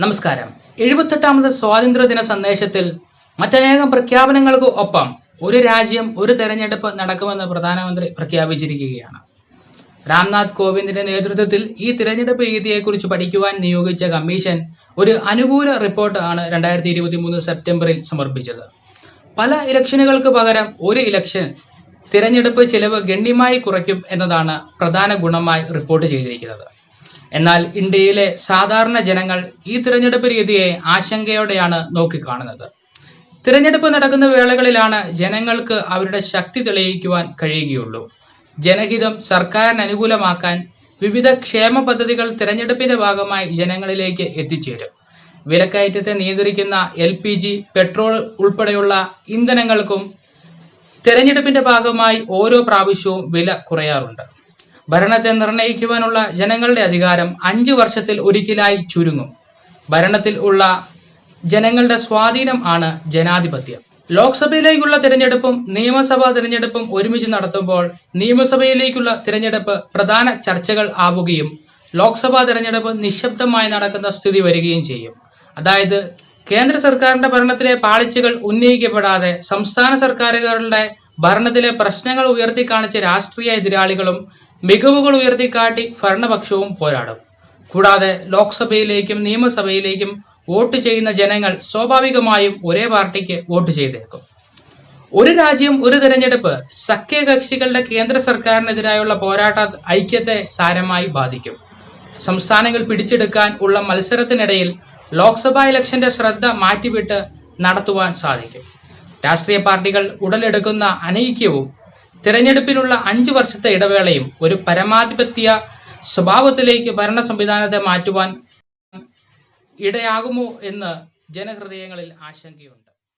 നമസ്കാരം. എഴുപത്തെട്ടാമത് സ്വാതന്ത്ര്യദിന സന്ദേശത്തിൽ മറ്റനേകം പ്രഖ്യാപനങ്ങൾക്ക് ഒപ്പം ഒരു രാജ്യം ഒരു തെരഞ്ഞെടുപ്പ് നടക്കുമെന്ന് പ്രധാനമന്ത്രി പ്രഖ്യാപിച്ചിരിക്കുകയാണ്. രാംനാഥ് കോവിന്ദിന്റെ നേതൃത്വത്തിൽ ഈ തിരഞ്ഞെടുപ്പ് രീതിയെക്കുറിച്ച് പഠിക്കുവാൻ നിയോഗിച്ച കമ്മീഷൻ ഒരു അനുകൂല റിപ്പോർട്ട് ആണ് രണ്ടായിരത്തി ഇരുപത്തി മൂന്ന് സെപ്റ്റംബറിൽ സമർപ്പിച്ചത്. പല ഇലക്ഷനുകൾക്ക് പകരം ഒരു ഇലക്ഷൻ തിരഞ്ഞെടുപ്പ് ചിലവ് ഗണ്യമായി കുറയ്ക്കും എന്നതാണ് പ്രധാന ഗുണമായി റിപ്പോർട്ട് ചെയ്തിരിക്കുന്നത്. എന്നാൽ ഇന്ത്യയിലെ സാധാരണ ജനങ്ങൾ ഈ തിരഞ്ഞെടുപ്പ് രീതിയെ ആശങ്കയോടെയാണ് നോക്കിക്കാണുന്നത്. തിരഞ്ഞെടുപ്പ് നടക്കുന്ന വേളകളിലാണ് ജനങ്ങൾക്ക് അവരുടെ ശക്തി തെളിയിക്കുവാൻ കഴിയുകയുള്ളൂ. ജനഹിതം സർക്കാരിന് അനുകൂലമാക്കാൻ വിവിധ ക്ഷേമ പദ്ധതികൾ തിരഞ്ഞെടുപ്പിന്റെ ഭാഗമായി ജനങ്ങളിലേക്ക് എത്തിച്ചേരും. വിലക്കയറ്റത്തെ നിയന്ത്രിക്കുന്ന എൽ പി ജി പെട്രോൾ ഉൾപ്പെടെയുള്ള ഇന്ധനങ്ങൾക്കും തിരഞ്ഞെടുപ്പിന്റെ ഭാഗമായി ഓരോ പ്രാവശ്യവും വില കുറയാറുണ്ട്. ഭരണത്തെ നിർണയിക്കുവാനുള്ള ജനങ്ങളുടെ അധികാരം അഞ്ച് വർഷത്തിൽ ഒരിക്കലായി ചുരുങ്ങും. ഭരണത്തിൽ ഉള്ള ജനങ്ങളുടെ സ്വാധീനം ആണ് ജനാധിപത്യം. ലോക്സഭയിലേക്കുള്ള തിരഞ്ഞെടുപ്പും നിയമസഭാ തിരഞ്ഞെടുപ്പും ഒരുമിച്ച് നടത്തുമ്പോൾ നിയമസഭയിലേക്കുള്ള തിരഞ്ഞെടുപ്പ് പ്രധാന ചർച്ചകൾ ആവുകയും ലോക്സഭാ തിരഞ്ഞെടുപ്പ് നിശബ്ദമായി നടക്കുന്ന സ്ഥിതി വരികയും ചെയ്യും. അതായത് കേന്ദ്ര സർക്കാരിന്റെ ഭരണത്തിലെ പാളിച്ചകൾ ഉന്നയിക്കപ്പെടാതെ സംസ്ഥാന സർക്കാരുകളുടെ ഭരണത്തിലെ പ്രശ്നങ്ങൾ ഉയർത്തിക്കാണിച്ച രാഷ്ട്രീയ എതിരാളികളും മികവുകൾ ഉയർത്തിക്കാട്ടി ഭരണപക്ഷവും പോരാടും. കൂടാതെ ലോക്സഭയിലേക്കും നിയമസഭയിലേക്കും വോട്ട് ചെയ്യുന്ന ജനങ്ങൾ സ്വാഭാവികമായും ഒരേ പാർട്ടിക്ക് വോട്ട് ചെയ്തേക്കും. ഒരു രാജ്യം ഒരു തെരഞ്ഞെടുപ്പ് സഖ്യകക്ഷികളുടെ കേന്ദ്ര സർക്കാരിനെതിരായുള്ള പോരാട്ട ഐക്യത്തെ സാരമായി ബാധിക്കും. സംസ്ഥാനങ്ങൾ പിടിച്ചെടുക്കാൻ ഉള്ള മത്സരത്തിനിടയിൽ ലോക്സഭാ ഇലക്ഷന്റെ ശ്രദ്ധ മാറ്റിവിട്ട് നടത്തുവാൻ സാധിക്കും. രാഷ്ട്രീയ പാർട്ടികൾ ഉടലെടുക്കുന്ന അനൈക്യവും തിരഞ്ഞെടുപ്പിനുള്ള അഞ്ചു വർഷത്തെ ഇടവേളയും ഒരു പരമാധിപത്യ സ്വഭാവത്തിലേക്ക് ഭരണ സംവിധാനത്തെ മാറ്റുവാൻ ഇടയാകുമോ എന്ന് ജനഹൃദയങ്ങളിൽ ആശങ്കയുണ്ട്.